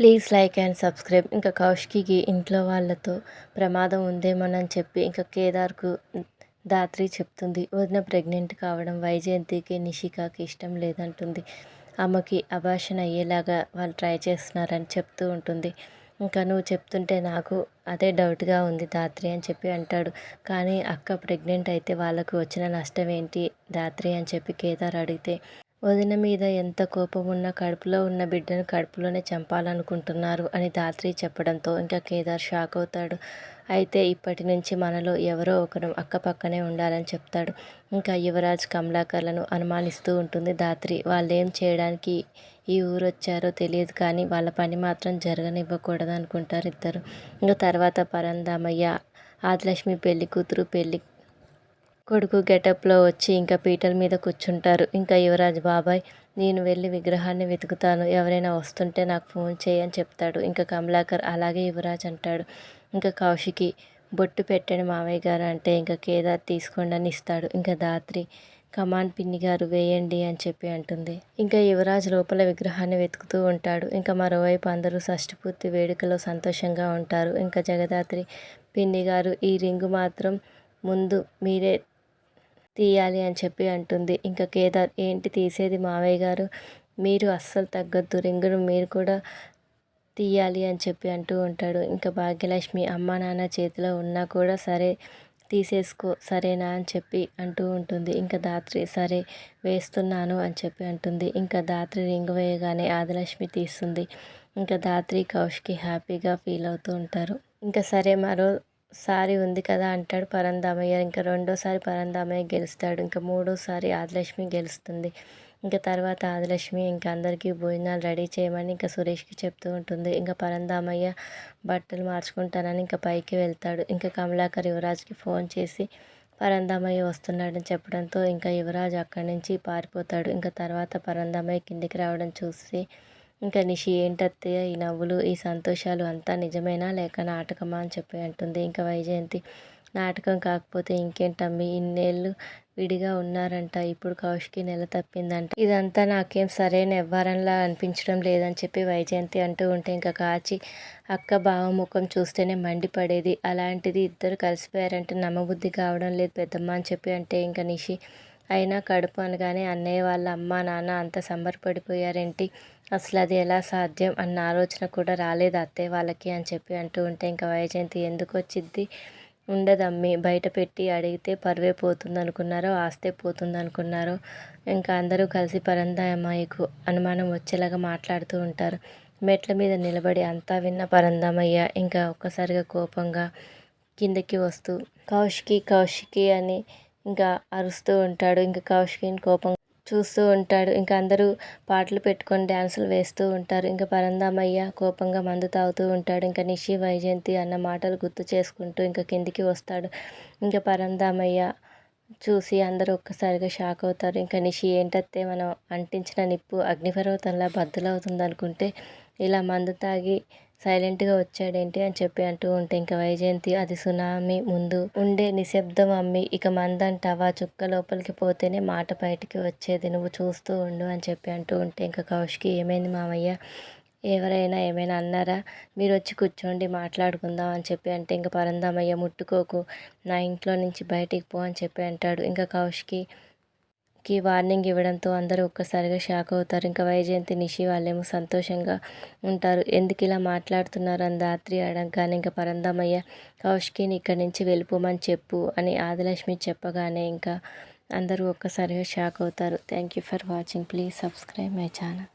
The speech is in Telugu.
Please like and subscribe. ఇంకా కౌశికి ఇంట్లో వాళ్ళతో ప్రమాదం ఉందేమోనని చెప్పి ఇంకా కేదార్కు దాత్రి చెప్తుంది. వదిన ప్రెగ్నెంట్ కావడం వైజయంతికి నిషికాకి ఇష్టం లేదంటుంది. ఆమెకి అభాషణ అయ్యేలాగా వాళ్ళు ట్రై చేస్తున్నారని చెప్తూ ఉంటుంది. ఇంకా నువ్వు చెప్తుంటే నాకు అదే డౌట్గా ఉంది దాత్రి అని చెప్పి అంటాడు. కానీ అక్క ప్రెగ్నెంట్ అయితే వాళ్ళకు వచ్చిన నష్టం ఏంటి దాత్రి అని చెప్పి కేదార్ అడిగితే వదిన మీద ఎంత కోపం ఉన్నా కడుపులో ఉన్న బిడ్డను కడుపులోనే చంపాలనుకుంటున్నారు అని దాత్రి చెప్పడంతో ఇంకా కేదార్ షాక్ అవుతాడు. అయితే ఇప్పటి నుంచి మనలో ఎవరో ఒకరు అక్కపక్కనే ఉండాలని చెప్తాడు. ఇంకా యువరాజ్ కమలాకర్లను అనుమానిస్తూ ఉంటుంది దాత్రి వాళ్ళు ఏం చేయడానికి ఈ ఊరు వచ్చారో తెలియదు కానీ వాళ్ళ పని మాత్రం జరగనివ్వకూడదు అనుకుంటారు ఇద్దరు. ఇంకా తర్వాత పరంధామయ్య ఆదిలక్ష్మి పెళ్ళి కూతురు పెళ్ళి కొడుకు గెటప్లో వచ్చి ఇంకా పీటల మీద కూర్చుంటారు. ఇంకా యువరాజ్ బాబాయ్ నేను వెళ్ళి విగ్రహాన్ని వెతుకుతాను. ఎవరైనా వస్తుంటే నాకు ఫోన్ చేయని చెప్తాడు. ఇంకా కమలాకర్ అలాగే యువరాజ్ అంటాడు. ఇంకా కౌశికి బొట్టు పెట్టండి మావయ్య గారు అంటే ఇంకా కేదార్ తీసుకోండి అని ఇస్తాడు. ఇంకా దాత్రి కమాన్ పిన్ని గారు వేయండి అని చెప్పి అంటుంది. ఇంకా యువరాజ్ లోపల విగ్రహాన్ని వెతుకుతూ ఉంటాడు. ఇంకా మరోవైపు అందరూ షష్టిపూర్తి వేడుకలో సంతోషంగా ఉంటారు. ఇంకా జగదాత్రి పిన్ని గారు ఈ రింగు మాత్రం ముందు మీరే తీయాలి అని చెప్పి అంటుంది. ఇంకా కేదార్ ఏంటి తీసేది మావయ్య గారు? మీరు అస్సలు తగ్గద్దు. రింగును మీరు కూడా తీయాలి అని చెప్పి అంటూ ఉంటాడు. ఇంకా భాగ్యలక్ష్మి అమ్మ నాన్న చేతిలో ఉన్నా కూడా సరే తీసేసుకో సరేనా అని చెప్పి అంటూ ఉంటుంది. ఇంకా దాత్రి సరే వేస్తున్నాను అని చెప్పి అంటుంది. ఇంకా దాత్రి రింగు వేయగానే ఆదిలక్ష్మి తీస్తుంది. ఇంకా దాత్రి కౌష్కి హ్యాపీగా ఫీల్ అవుతూ ఉంటారు. ఇంకా సరే మరో సారి ఉంది కదా అంటాడు పరంధామయ్య. ఇంకా రెండోసారి పరంధామయ్య గెలుస్తాడు. ఇంకా మూడోసారి ఆదిలక్ష్మి గెలుస్తుంది. ఇంకా తర్వాత ఆదిలక్ష్మి ఇంకా అందరికీ భోజనాలు రెడీ చేయమని ఇంకా సురేష్కి చెప్తూ ఉంటుంది. ఇంకా పరంధామయ్య బట్టలు మార్చుకుంటానని ఇంకా పైకి వెళ్తాడు. ఇంకా కమలాకర్ యువరాజ్కి ఫోన్ చేసి పరంధామయ్య వస్తున్నాడని చెప్పడంతో ఇంకా యువరాజ్ అక్కడి నుంచి పారిపోతాడు. ఇంకా తర్వాత పరంధామయ్య కిందికి రావడం చూసి ఇంకా నిషి ఏంటత్తయ్య ఈ నవ్వులు ఈ సంతోషాలు అంతా నిజమేనా? లేక నాటకమా? అని చెప్పి అంటుంది. ఇంకా వైజయంతి నాటకం కాకపోతే ఇంకేంటమ్మి? ఇన్నేళ్ళు విడిగా ఉన్నారంట. ఇప్పుడు కౌష్కి నెల తప్పిందంట. ఇదంతా నాకేం సరైన వ్యవహారంలా అనిపించడం లేదని చెప్పి వైజయంతి అంటూ ఉంటే ఇంకా కాచి అక్క భావముఖం చూస్తేనే మండిపడేది. అలాంటిది ఇద్దరు కలిసిపోయారంటే నమ్మబుద్ధి కావడం లేదు పెద్దమ్మ అని చెప్పి అంటే ఇంకా నిషి అయినా కడుపు అనగానే అన్నయ్య వాళ్ళ అమ్మ నాన్న అంత సంబరపడిపోయారేంటి? అసలు అది ఎలా సాధ్యం అన్న ఆలోచన కూడా రాలేదు అత్తయ్య వాళ్ళకి అని చెప్పి అంటూ ఉంటే ఇంకా వైజయంతి ఎందుకు వచ్చిద్ది? ఉండదమ్మి బయట పెట్టి అడిగితే పరువే పోతుంది అనుకున్నారో ఆస్తే పోతుంది అనుకున్నారో ఇంకా అందరూ కలిసి పరందామయ్యకు అనుమానం వచ్చేలాగా మాట్లాడుతూ ఉంటారు. మెట్ల మీద నిలబడి అంతా విన్న పరందామయ్య ఇంకా ఒక్కసారిగా కోపంగా కిందకి వస్తూ కౌశికి కౌశికి అని ఇంకా అరుస్తూ ఉంటాడు ఇంకా కౌశికిని కోపం చూస్తూ ఉంటాడు ఇంకా అందరూ పాటలు పెట్టుకొని డ్యాన్సులు వేస్తూ ఉంటారు ఇంకా పరందామయ్య కోపంగా మందు తాగుతూ ఉంటాడు ఇంకా నిషి వైజయంతి అన్న మాటలు గుర్తు చేసుకుంటూ ఇంకా కిందికి వస్తాడు. ఇంకా పరందామయ్య చూసి అందరూ ఒక్కసారిగా షాక్ అవుతారు ఇంకా నిషి ఏంటంటే మనం అంటించిన నిప్పు అగ్నిపర్వతంలా బద్దలవుతుంది అనుకుంటే ఇలా మందు తాగి సైలెంట్గా వచ్చాడేంటి అని చెప్పి అంటూ ఉంటే ఇంకా వైజయంతి అది సునామీ ముందు ఉండే నిశ్శబ్దం అమ్మి ఇక మందంటావా చుక్క లోపలికి పోతేనే మాట బయటికి వచ్చేది. నువ్వు చూస్తూ ఉండు అని చెప్పి అంటూ ఉంటే ఇంకా కౌశికి ఏమైంది మామయ్య? ఎవరైనా ఏమైనా అన్నారా? మీరు వచ్చి కూర్చోండి మాట్లాడుకుందాం అని చెప్పి అంటే ఇంకా పరందామయ్య ముట్టుకోకు. నా ఇంట్లో నుంచి బయటికి పో అని చెప్పి అంటాడు. ఇంకా కౌష్కి కి వార్నింగ్ ఇవ్వడంతో అందరూ ఒక్కసారిగా షాక్ అవుతారు. ఇంకా వైజయంతి నిషి వాళ్ళేమో సంతోషంగా ఉంటారు. ఎందుకు ఇలా మాట్లాడుతున్నారు అని దాత్రి అడగగానే ఇంకా పరందమయ్య కౌష్కిని ఇక్కడి నుంచి వెళ్ళిపోమని చెప్పు అని ఆదిలక్ష్మి చెప్పగానే ఇంకా అందరూ ఒక్కసారిగా షాక్ అవుతారు. Thank you for watching. Please subscribe my channel.